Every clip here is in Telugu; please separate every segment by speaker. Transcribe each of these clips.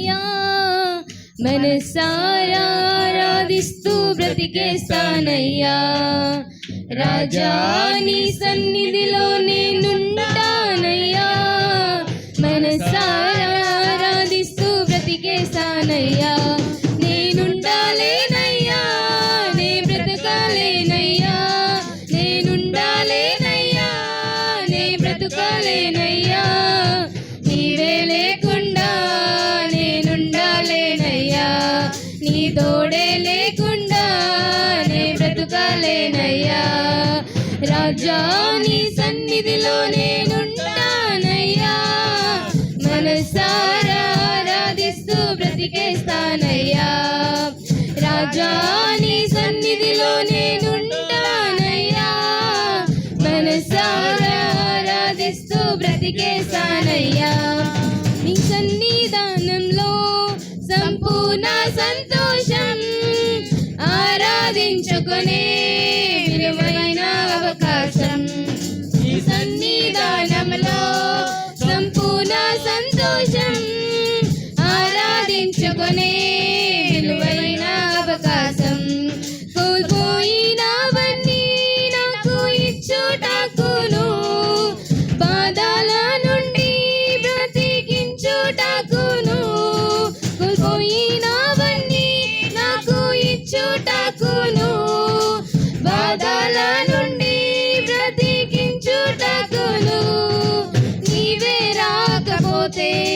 Speaker 1: మన మనసారా బ్రతికేస్తానయ్యా. రాజా నీ సన్నిధిలో నేనుంటానయ్యా మనసారా ఆరాధిస్తూ బ్రతికేస్తానయ్యా. నేనుండాలేనయ్యా నే బ్రతకాలేనయ్యా. నేనుండాలేనయ్యా నే బ్రతకాలేనయ్యా. తోడే లేకుండా నే బ్రతకాలేనయ్యా. రాజా నీ సన్నిధిలో నేనుంటానయ్యా. మనసారా ఆరాధిస్తూ బ్రతికేస్తానయ్యా. రాజా నీ సన్నిధిలో నేనుంటానయ్యా. మనసారా ఆరాధిస్తూ బ్రతికేస్తానయ్యా. నీ సన్నిధానంలో నా సంతోషం ఆరాధించుకునే Dorothy.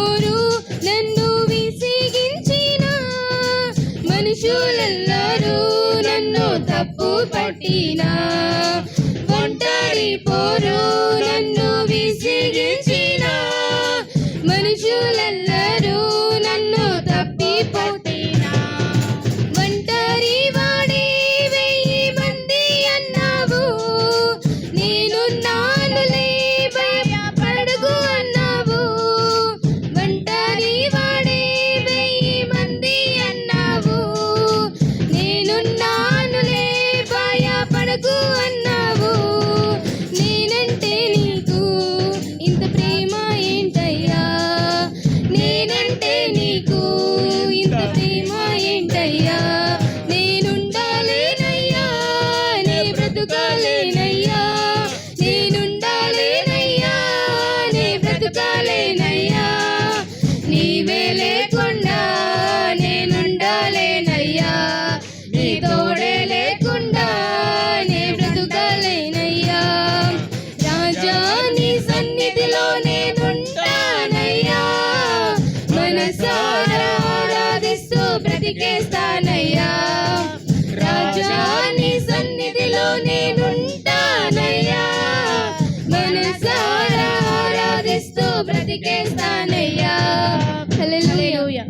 Speaker 1: తప్పు పట్టినా. ఒంటరి పోరు నే ఆరాధిస్తూ బ్రతికేస్తానయ్యా హల్లెలూయా